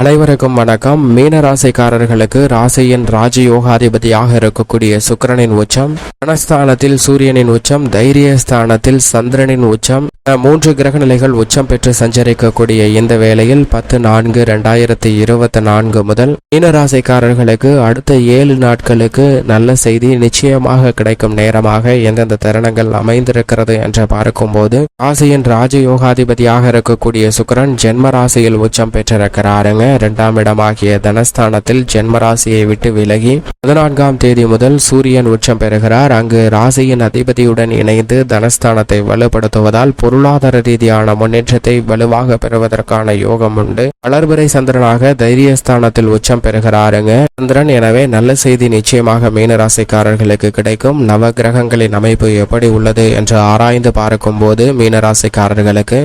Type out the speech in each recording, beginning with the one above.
அனைவருக்கும் வணக்கம். மீன ராசிக்காரர்களுக்கு ராசியின் ராஜயோகாதிபதியாக இருக்கக்கூடிய சுக்கிரனின் உச்சம் தனஸ்தானத்தில் சூரியனின் உச்சம் தைரியஸ்தானத்தில் சந்திரனின் உச்சம் மூன்று கிரக நிலைகள் உச்சம் பெற்று சஞ்சரிக்கக்கூடிய இந்த வேளையில் பத்து நான்கு ரெண்டாயிரத்தி இருபத்தி நான்கு முதல் மீனராசிக்காரர்களுக்கு அடுத்த ஏழு நாட்களுக்கு நல்ல செய்தி நிச்சயமாக கிடைக்கும் நேரமாக எந்தெந்த தருணங்கள் அமைந்திருக்கிறது என்று பார்க்கும்போது ராசியின் ராஜயோகாதிபதியாக இருக்கக்கூடிய சுக்கிரன் ஜென்ம ராசியில் உச்சம் பெற்றிருக்கிறாருங்க. இரண்டாம் இடமாகிய தனஸ்தானத்தில் ஜென்ம ராசியை விட்டு விலகி பதினான்காம் தேதி முதல் சூரியன் உச்சம் பெறுகிறார். அங்கு ராசியின் அதிபதியுடன் இணைந்து தனஸ்தானத்தை வலுப்படுத்துவதால் பொருளாதார ரீதியான முன்னேற்றத்தை வலுவாக பெறுவதற்கான யோகம் உண்டு. வளர்பிறை சந்திரனாக தைரியஸ்தானத்தில் உச்சம் பெறுகிறாருங்க. சந்திரன் எனவே நல்ல செய்தி நிச்சயமாக மீனராசிக்காரர்களுக்கு கிடைக்கும். நவ கிரகங்களின் அமைப்பு எப்படி உள்ளது என்று ஆராய்ந்து பார்க்கும் போது மீனராசிக்காரர்களுக்கு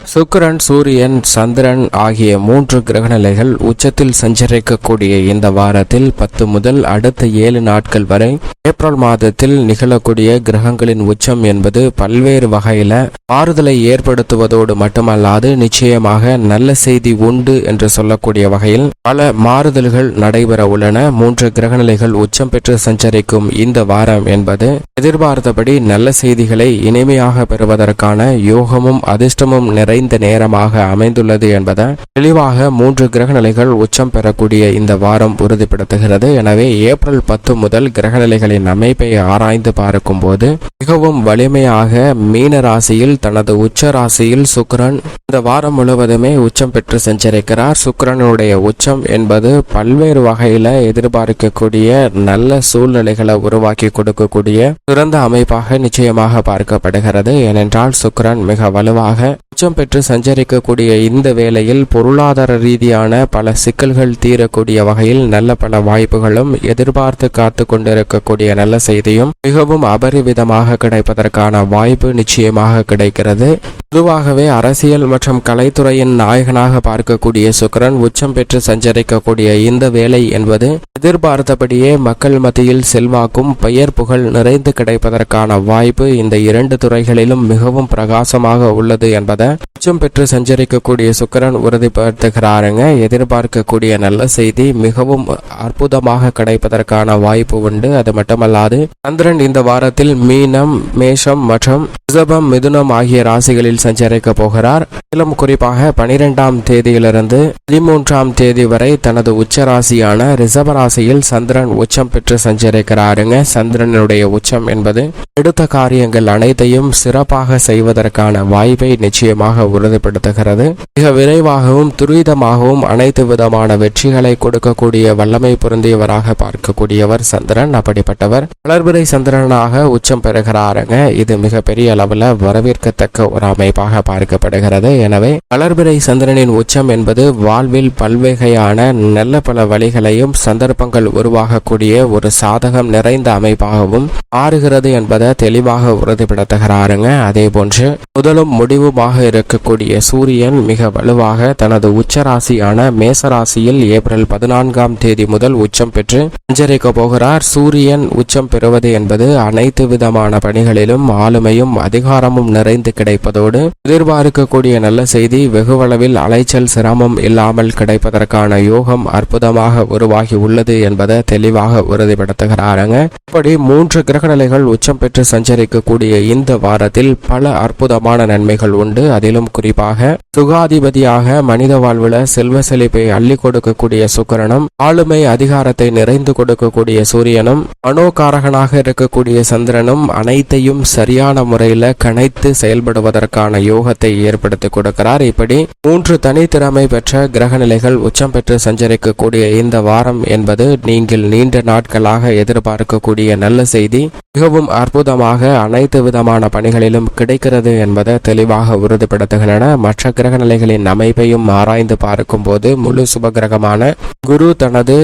சுக்கிரன் சூரியன் சந்திரன் ஆகிய மூன்று கிரகநிலைகள் உச்சத்தில் சஞ்சரிக்கக்கூடிய இந்த வாரத்தில் பத்து முதல் அடுத்த ஏழு நாட்கள் வரை ஏப்ரல் மாதத்தில் நிகழக்கூடிய கிரகங்களின் உச்சம் என்பது பல்வேறு வகையில மாறுதலை ஏற்படுத்துவதோடு மட்டுமல்லாது நிச்சயமாக நல்ல செய்தி உண்டு என்று சொல்லக்கூடிய வகையில் பல மாறுதல்கள் நடைபெற உள்ளன. மூன்று கிரகநிலைகள் உச்சம் பெற்று சஞ்சரிக்கும் இந்த வாரம் என்பது எதிர்பார்த்தபடி நல்ல செய்திகளை இனிமையாக பெறுவதற்கான யோகமும் அதிர்ஷ்டமும் நிறைந்த நேரமாக அமைந்துள்ளது என்பதை தெளிவாக மூன்று கிரகநிலைகள் உச்சம் பெறக்கூடிய இந்த வாரம் உறுதிப்படுத்துகிறது. எனவே ஏப்ரல் பத்து முதல் கிரகநிலைகளின் அமைப்பை ஆராய்ந்து பார்க்கும்போது மிகவும் வலிமையாக மீன ராசியில் தனது உச்ச ராசியில் சுக்கரன் இந்த வாரம் முழுவதுமே உச்சம் பெற்று சென்றிருக்கிறார் சுக்கிரனுடைய உச்சம் என்பது பல்வேறு வகையில எதிர்பார்க்கக்கூடிய நல்ல சூழ்நிலைகளை உருவாக்கி கொடுக்கக்கூடிய சிறந்த அமைப்பாக நிச்சயமாக பார்க்கப்படுகிறது. ஏனென்றால் சுக்கரன் மிக வலுவாக உச்சம் பெற்று சஞ்சரிக்கக்கூடிய இந்த வேளையில் பொருளாதார ரீதியான பல சிக்கல்கள் தீரக்கூடிய வகையில் நல்ல பல வாய்ப்புகளும் எதிர்பார்த்து காத்து கொண்டிருக்கக்கூடிய நல்ல செய்தியும் மிகவும் அபரிவிதமாக கிடைப்பதற்கான வாய்ப்பு நிச்சயமாக கிடைக்கிறது. பொதுவாகவே அரசியல் மற்றும் கலைத்துறையின் நாயகனாக பார்க்கக்கூடிய சுக்கிரன் உச்சம் பெற்று சஞ்சரிக்கக்கூடிய இந்த வேலை என்பது எதிர்பார்த்தபடியே மக்கள் மத்தியில் செல்வாக்கும் பெயர் புகழ் நிறைந்து கிடைப்பதற்கான வாய்ப்பு இந்த இரண்டு துறைகளிலும் மிகவும் பிரகாசமாக உள்ளது என்பதை உச்சம் பெற்று சஞ்சரிக்கக்கூடிய சுக்கிரன் உறுதிப்படுத்துகிறாருங்க. எதிர்பார்க்கக்கூடிய நல்ல செய்தி மிகவும் அற்புதமாக கிடைப்பதற்கான வாய்ப்பு உண்டு. அது மட்டுமல்லாது சந்திரன் இந்த வாரத்தில் மீனம் மேஷம் மற்றும் ரிஷபம் மிதுனம் ஆகிய ராசிகளில் சஞ்சரிக்க போகிறார். மேலும் குறிப்பாக பனிரெண்டாம் தேதியிலிருந்து பதிமூன்றாம் தேதி வரை தனது உச்ச ராசியான ரிஷப ராசியில் சந்திரன் உச்சம் பெற்று சஞ்சரிக்கிறாருங்க. சந்திரனுடைய உச்சம் என்பது எடுத்த காரியங்கள் அனைத்தையும் சிறப்பாக செய்வதற்கான வாய்ப்பை நிச்சயமாக உறுதிப்படுத்துகிறது. மிக விரைவாகவும் துரிதமாகவும் அனைத்து விதமான வெற்றிகளை கொடுக்கக்கூடிய வல்லமை பொருந்தியவராக பார்க்கக்கூடியவர் சந்திரன். அப்படிப்பட்டவர் வளர்பிறை சந்திரனாக உச்சம் பெறுகிறாருங்க. இது மிகப்பெரிய அளவில் வரவேற்கத்தக்க ஒரு அமைப்பாக பார்க்கப்படுகிறது. எனவே வளர்பிறை சந்திரனின் உச்சம் என்பது வாழ்வில் பல்வகையான நல்ல பல வழிகளையும் சந்தர்ப்பங்கள் உருவாகக்கூடிய ஒரு சாதகம் நிறைந்த அமைப்பாகவும் மாறுகிறது என்பதை தெளிவாக உறுதிப்படுத்துகிறாருங்க. அதே போன்று முதலும் முடிவுமாக இருக்கக்கூடிய சூரியன் மிக வலுவாக தனது உச்சராசியான மேசராசியில் ஏப்ரல் பதினான்காம் தேதி முதல் உச்சம் பெற்று சஞ்சரிக்க போகிறார். சூரியன் உச்சம் பெறுவது என்பது அனைத்து விதமான பணிகளிலும் ஆளுமையும் அதிகாரமும் நிறைந்து கிடைப்பதோடு எதிர்பார்க்கக்கூடிய நல்ல செய்தி வெகுவளவில் அலைச்சல் சிரமம் இல்லாமல் கிடைப்பதற்கான யோகம் அற்புதமாக உருவாகி உள்ளது என்பதை தெளிவாக உறுதிப்படுத்துகிறாருங்க இப்படி மூன்று கிரகநிலைகள் உச்சம் பெற்று சஞ்சரிக்கக்கூடிய இந்த வாரத்தில் பல அற்புதமான நன்மைகள் உண்டு. அதிலும் குறிப்பாக சுகாதிபதியாக மனித வாழ்வுல செல்வ செழிப்பை அள்ளி கொடுக்கக்கூடிய சுக்கரனும் ஆளுமை அதிகாரத்தை நிறைந்து கொடுக்கக்கூடிய சூரியனும் மனோகாரகனாக இருக்கக்கூடிய சந்திரனும் அனைத்தையும் சரியான முறையில கணைத்து செயல்படுவதற்கான யோகத்தை ஏற்படுத்தி கொடுக்கிறார். இப்படி மூன்று தனித்திறமை பெற்ற கிரகநிலைகள் உச்சம் பெற்று சஞ்சரிக்கக்கூடிய இந்த வாரம் என்பது நீங்கள் நீண்ட நாட்களாக எதிர்பார்க்கக்கூடிய நல்ல செய்தி. மிகவும் அற்புதமாக அனைத்து விதமான பணிகளிலும் கிடைக்கிறது என்பதை தெளிவாக உறுதிப்படுத்த உறுதிப்படுத்துகின்றன மற்ற கிரக நிலைகளின் அமைப்பையும் ஆராய்ந்து பார்க்கும்போது முழு சுபகிரகமான குரு தனது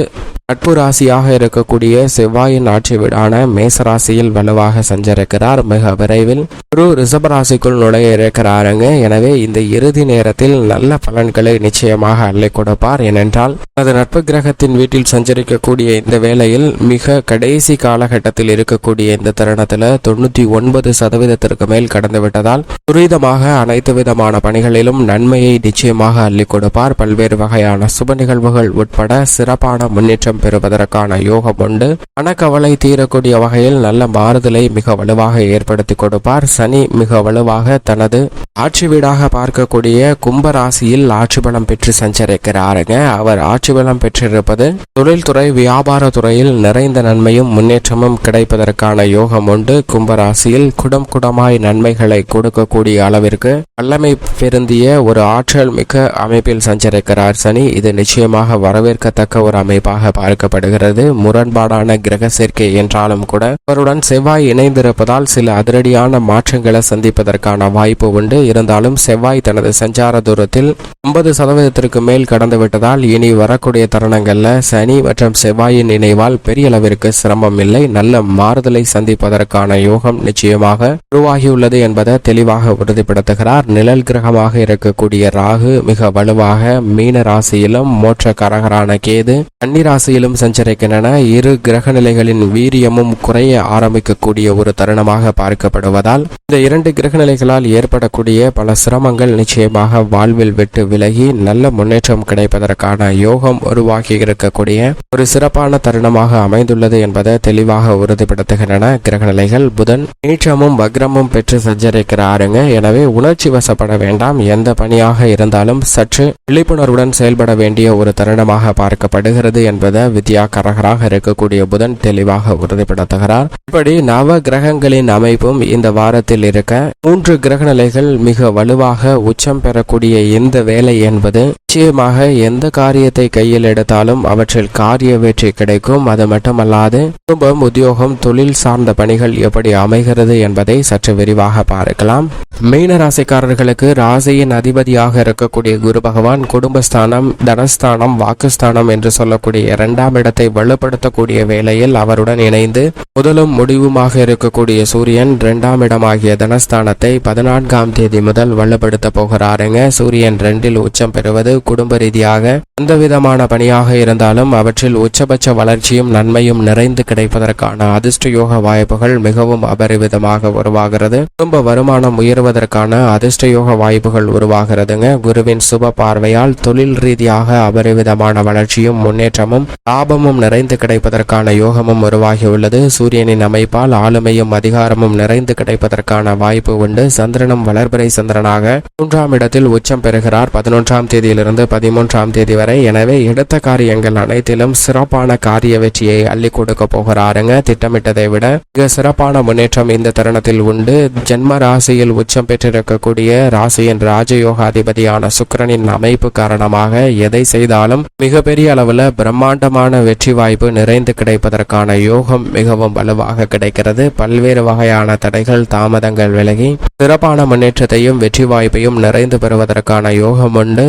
நட்பு ராசியாக இருக்கக்கூடிய செவ்வாயின் ஆட்சி வீடான மேசராசியில் வலுவாக சஞ்சரிக்கிறார். மிக விரைவில் குரு ரிஷபராசிக்குள் நுழைய இருக்கிறாருங்க எனவே இந்த இறுதி நேரத்தில் நல்ல பலன்களை நிச்சயமாக அள்ளி கொடுப்பார். ஏனென்றால் தனது நட்பு கிரகத்தின் வீட்டில் சஞ்சரிக்கக்கூடிய இந்த வேளையில் மிக கடைசி காலகட்டத்தில் இருக்கக்கூடிய இந்த தருணத்தில் தொண்ணூத்தி ஒன்பது சதவீதத்திற்கு மேல் கடந்து விட்டதால் துரிதமாக அனைத்து விதமான பணிகளிலும் நன்மையை நிச்சயமாக அள்ளி கொடுப்பார். பல்வேறு வகையான சுப நிகழ்வுகள் உட்பட சிறப்பான முன்னேற்றம் பெறுவதற்கான யோகம் உண்டு. பணக்கவலை தீரக்கூடிய வகையில் நல்ல மாறுதலை மிக வலுவாக ஏற்படுத்தி கொடுப்பார். சனி மிக வலுவாக தனது ஆட்சி வீடாக பார்க்கக்கூடிய கும்பராசியில் ஆட்சி பலம் பெற்று சஞ்சரிக்கிறாருங்க. அவர் ஆட்சி பலம் பெற்றிருப்பது தொழில்துறை வியாபார துறையில் நிறைந்த நன்மையும் முன்னேற்றமும் கிடைப்பதற்கான யோகம் உண்டு. கும்பராசியில் குடம் குடமாய் நன்மைகளை கொடுக்கக்கூடிய அளவிற்கு வல்லமை பெருந்திய ஒரு ஆற்றல் மிக்க அமைப்பில் சஞ்சரிக்கிறார் சனி. இது நிச்சயமாக வரவேற்கத்தக்க ஒரு அமைப்பாக பார்க்கப்படுகிறது. முரண்பாடான கிரக சேர்க்கை என்றாலும் கூட அவருடன் செவ்வாய் இணைந்திருப்பதால் சில அதிரடியான மாற்றங்களை சந்திப்பதற்கான வாய்ப்பு உண்டு. இருந்தாலும் செவ்வாய் தனது சஞ்சார தூரத்தில் ஐம்பது சதவீதத்திற்கு மேல் கடந்துவிட்டதால் இனி வரக்கூடிய தருணங்கள்ல சனி மற்றும் செவ்வாயின் இணைவால் பெரிய அளவிற்கு சிரமம் இல்லை. நல்ல மாறுதலை சந்திப்பதற்கான யோகம் நிச்சயமாக உருவாகியுள்ளது என்பதை தெளிவாக உறுதிப்படுத்துகிறார். நிழல் கிரகமாக இருக்கக்கூடிய ராகு மிக வலுவாக மீன ராசியிலும் மோட்ச கரகரான கேது கன்னி ராசியிலும் சஞ்சரிக்கின்றன. இரு கிரக நிலைகளின் வீரியமும் குறைய ஆரம்பிக்கக்கூடிய ஒரு தருணமாக பார்க்கப்படுவதால் இந்த இரண்டு கிரக நிலைகளால் ஏற்படக்கூடிய பல சிரமங்கள் நிச்சயமாக வாழ்வில் விட்டு விலகி நல்ல முன்னேற்றம் கிடைப்பதற்கான யோகம் உருவாகி இருக்கக்கூடிய ஒரு சிறப்பான தருணமாக அமைந்துள்ளது என்பதை தெளிவாக உறுதிப்படுத்துகின்றன கிரக நிலைகள் புதன் நீச்சமும் வக்ரமும் பெற்று சஞ்சரிக்கிறாருங்க. எனவே உணர்ச்சி வசப்பட வேண்டாம். எந்த பணியாக இருந்தாலும் சற்று விழிப்புணர்வுடன் செயல்பட வேண்டிய ஒரு தருணமாக பார்க்கப்படுகிறது என்பதை வித்யா கரகராக இருக்கக்கூடிய புதன் தெளிவாக உறுதிப்படுத்துகிறார். இப்படி நவ கிரகங்களின் அமைப்பும் இந்த வாரத்தில் இருக்க மூன்று கிரக நிலைகள் மிக வலுவாக உச்சம் பெறக்கூடிய இந்த வேலை என்பது நிச்சயமாக எந்த காரியத்தை கையில் எடுத்தாலும் அவற்றில் காரிய வெற்றி கிடைக்கும். அது மட்டுமல்லாது குடும்பம் உத்தியோகம் தொழில் சார்ந்த பணிகள் எப்படி அமைகிறது என்பதை சற்று விரிவாக பார்க்கலாம். மீன ராசிக்காரர்களுக்கு ராசியின் அதிபதியாக இருக்கக்கூடிய குரு பகவான் குடும்பஸ்தானம் தனஸ்தானம் வாக்குஸ்தானம் என்று சொல்லக்கூடிய இரண்டாம் இடத்தை வலுப்படுத்தக்கூடிய வேளையில் அவருடன் இணைந்து முதலும் முடிவுமாக இருக்கக்கூடிய சூரியன் இரண்டாம் இடமாகிய தனஸ்தானத்தை பதினான்காம் தேதி முதல் வலுப்படுத்த போகிறாருங்க. சூரியன் ரெண்டில் உச்சம் பெறுவது குடும்ப ரீதியாக எந்த விதமான பணியாக இருந்தாலும் அவற்றில் உச்சபட்ச வளர்ச்சியும் நன்மையும் நிறைந்து கிடைப்பதற்கான அதிர்ஷ்ட யோக வாய்ப்புகள் மிகவும் அபரிவிதமாக உருவாகிறது. குடும்ப வருமானம் உயர்வதற்கான அதிர்ஷ்ட யோக வாய்ப்புகள் உருவாகிறதுங்க. குருவின் சுப பார்வையால் தொழில் ரீதியாக அபரிவிதமான வளர்ச்சியும் முன்னேற்றமும் லாபமும் நிறைந்து கிடைப்பதற்கான யோகமும் உருவாகியுள்ளது சூரியனின் அமைப்பால் ஆளுமையும் அதிகாரமும் நிறைந்து கிடைப்பதற்கான வாய்ப்பு உண்டு. சந்திரனும் வளர்பிறை சந்திரனாக மூன்றாம் இடத்தில் உச்சம் பெறுகிறார். பதினொன்றாம் தேதியிலிருந்து பதிமூன்றாம் தேதி வரை. எனவே எடுத்த காரியங்கள் அனைத்திலும் சிறப்பான காரிய வெற்றியை அள்ளி கொடுக்க போகிறாருங்க. திட்டமிட்டதை விட மிக சிறப்பான முன்னேற்றம் இந்த தருணத்தில் உண்டு. ஜென்ம ராசியில் உச்சம் பெற்றிருக்கக்கூடிய ராசியின் ராஜயோகாதிபதியான சுக்கரனின் அமைப்பு காரணமாக எதை செய்தாலும் மிகப்பெரிய அளவுல பிரம்மாண்டமான வெற்றி வாய்ப்பு நிறைந்து கிடைப்பதற்கான யோகம் மிகவும் வலுவாக கிடைக்கிறது. பல்வேறு வகையான தடைகள் தாமதங்கள் விலகி சிறப்பான முன்னேற்றத்தையும் வெற்றி வாய்ப்பையும் நிறைந்து பெறுவதற்கான யோகம் உண்டு.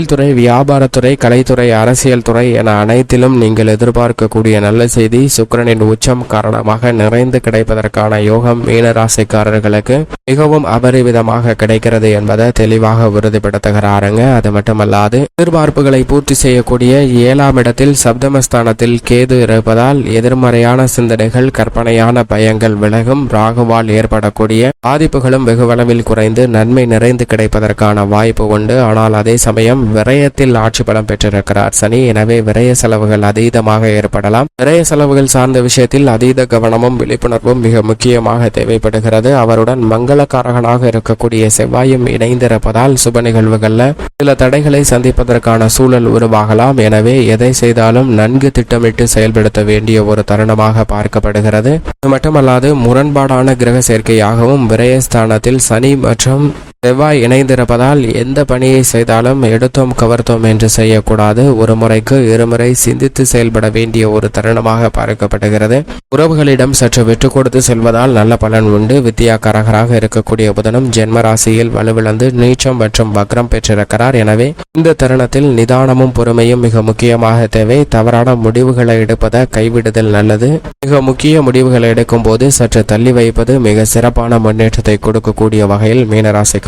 தொழில்துறை வியாபாரத்துறை கலைத்துறை அரசியல் துறை என அனைத்திலும் நீங்கள் எதிர்பார்க்கக்கூடிய நல்ல செய்தி சுக்கிரனின் உச்சம் காரணமாக நிறைந்து கிடைப்பதற்கான யோகம் மீனராசிக்காரர்களுக்கு மிகவும் அபரிவிதமாக கிடைக்கிறது என்பதை தெளிவாக உறுதிப்படுத்துகிறாருங்க. அது மட்டுமல்லாது எதிர்பார்ப்புகளை பூர்த்தி செய்யக்கூடிய ஏழாம் இடத்தில் சப்தமஸ்தானத்தில் கேது இருப்பதால் எதிர்மறையான சிந்தனைகள் கற்பனையான பயங்கள் விலகும். ராகுவால் ஏற்படக்கூடிய பாதிப்புகளும் வெகுவளவில் குறைந்து நன்மை நிறைந்து கிடைப்பதற்கான வாய்ப்பு உண்டு. ஆனால் அதே சமயம் விரயத்தில் ஆட்சி பலம் பெற்றிருக்கிறார். சனி எனவே விரய செலவுகள் அதீதமாக ஏற்படலாம். விரய செலவுகள் சார்ந்த விஷயத்தில் அதீத கவனமும் விழிப்புணர்வும் மிக முக்கியமாக தேவைப்படுகிறது. அவருடன் மங்களக்காரகனாக இருக்கக்கூடிய செவ்வாயும் இணைந்திருப்பதால் சுப நிகழ்வுகள்ல சில தடைகளை சந்திப்பதற்கான சூழல் உருவாகலாம். எனவே எதை செய்தாலும் நன்கு திட்டமிட்டு செயல்படுத்த வேண்டிய ஒரு தருணமாக பார்க்கப்படுகிறது. அது மட்டுமல்லாது முரண்பாடான கிரக சேர்க்கையாகவும் விரயஸ்தானத்தில் சனி மற்றும் செவ்வாய் இணைந்திருப்பதால் எந்த பணியை செய்தாலும் எடுத்தோம் கவர்த்தோம் என்று செய்யக்கூடாது. ஒரு முறைக்கு இருமுறை சிந்தித்து செயல்பட வேண்டிய ஒரு தருணமாக பார்க்கப்படுகிறது. உறவுகளிடம் சற்று விட்டு கொடுத்து செல்வதால் நல்ல பலன் உண்டு. வித்தியாக்காரகராக இருக்கக்கூடிய புதனும் ஜென்ம ராசியில் வலுவிழந்து நீச்சம் மற்றும் வக்ரம் பெற்றிருக்கிறார். எனவே இந்த தருணத்தில் நிதானமும் பொறுமையும் மிக முக்கியமாக தேவை. தவறான முடிவுகளை எடுப்பதை கைவிடுதல் நல்லது. மிக முக்கிய முடிவுகளை எடுக்கும் போது சற்று தள்ளி வைப்பது மிக சிறப்பான முன்னேற்றத்தை கொடுக்கக்கூடிய வகையில்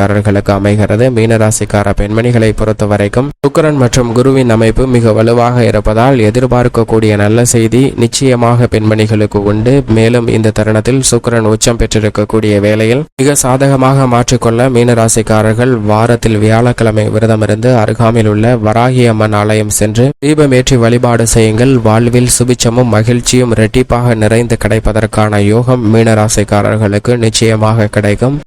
ராசிக்காரர்களுக்கு அமைகிறது. மீனராசிக்கார பெண்மணிகளை பொறுத்த வரைக்கும் சுக்கரன் மற்றும் குருவின் அமைப்பு மிக வலுவாக இருப்பதால் எதிர்பார்க்கக்கூடிய நல்ல செய்தி நிச்சயமாக பெண்மணிகளுக்கு உண்டு. மேலும் இந்த தருணத்தில் சுக்கரன் உச்சம் பெற்றிருக்கக்கூடிய வேளையில் மிக சாதகமாக மாற்றிக்கொள்ள மீனராசிக்காரர்கள் வாரத்தில் வியாழக்கிழமை விரதமிருந்து அருகாமையில் உள்ள வராகி அம்மன் ஆலயம் சென்று தீபமேற்றி வழிபாடு செய்யுங்கள். வாழ்வில் சுபிச்சமும் மகிழ்ச்சியும் இரட்டிப்பாக நிறைந்து கிடைப்பதற்கான யோகம் மீனராசிக்காரர்களுக்கு நிச்சயமாக கிடைக்கும்.